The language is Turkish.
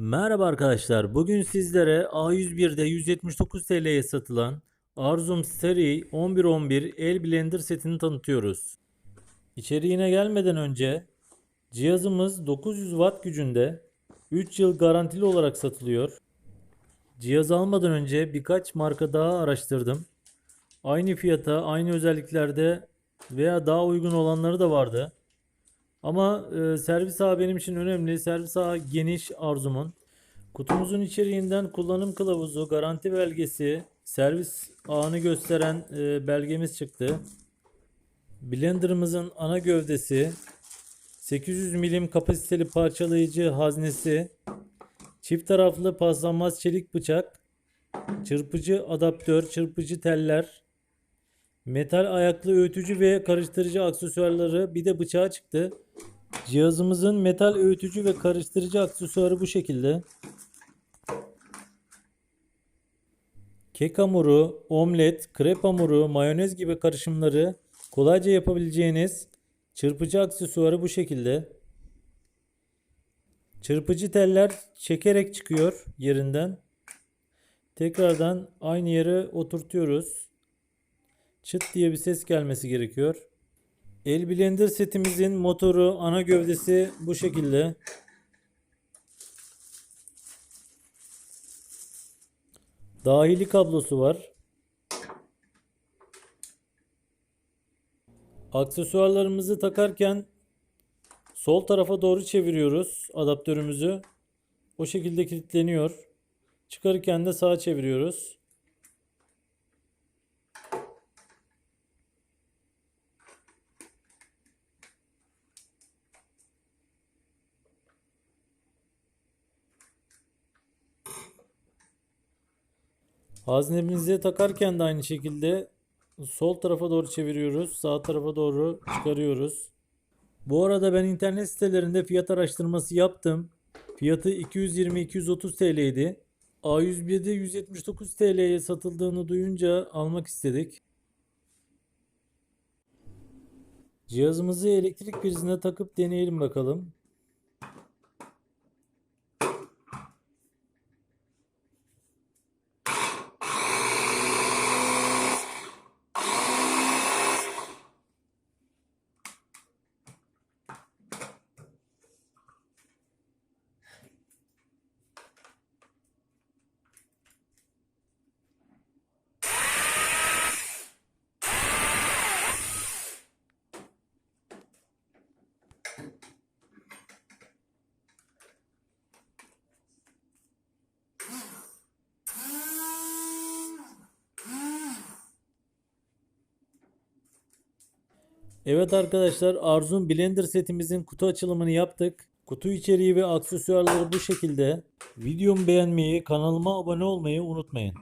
Merhaba arkadaşlar. Bugün sizlere A101'de 179 TL'ye satılan Arzum Seri 1111 El Blender setini tanıtıyoruz. İçeriğine gelmeden önce cihazımız 900 Watt gücünde 3 yıl garantili olarak satılıyor. Cihaz almadan önce birkaç marka daha araştırdım. Aynı fiyata, aynı özelliklerde veya daha uygun olanları da vardı. Ama e, servis ağı benim için önemli. Servis ağı geniş arzumun. Kutumuzun içeriğinden kullanım kılavuzu, garanti belgesi, servis ağını gösteren e, belgemiz çıktı. Blenderımızın ana gövdesi, 800 milim kapasiteli parçalayıcı haznesi, çift taraflı paslanmaz çelik bıçak, çırpıcı adaptör, çırpıcı teller, metal ayaklı öğütücü ve karıştırıcı aksesuarları bir de bıçağı çıktı. Cihazımızın metal öğütücü ve karıştırıcı aksesuarı bu şekilde. Kek hamuru, omlet, krep hamuru, mayonez gibi karışımları kolayca yapabileceğiniz çırpıcı aksesuarı bu şekilde. Çırpıcı teller çekerek çıkıyor yerinden. Tekrardan aynı yere oturtuyoruz. Çıt diye bir ses gelmesi gerekiyor. El Blender setimizin motoru, ana gövdesi bu şekilde. Dahili kablosu var. Aksesuarlarımızı takarken sol tarafa doğru çeviriyoruz adaptörümüzü. O şekilde kilitleniyor. Çıkarırken de sağa çeviriyoruz. Haznemizi takarken de aynı şekilde sol tarafa doğru çeviriyoruz. Sağ tarafa doğru çıkarıyoruz. Bu arada ben internet sitelerinde fiyat araştırması yaptım. Fiyatı 220-230 TL idi. A101'de 179 TL'ye satıldığını duyunca almak istedik. Cihazımızı elektrik prizine takıp deneyelim bakalım. Evet arkadaşlar Arzum Blender setimizin kutu açılımını yaptık. Kutu içeriği ve aksesuarları bu şekilde. Videomu beğenmeyi, kanalıma abone olmayı unutmayın.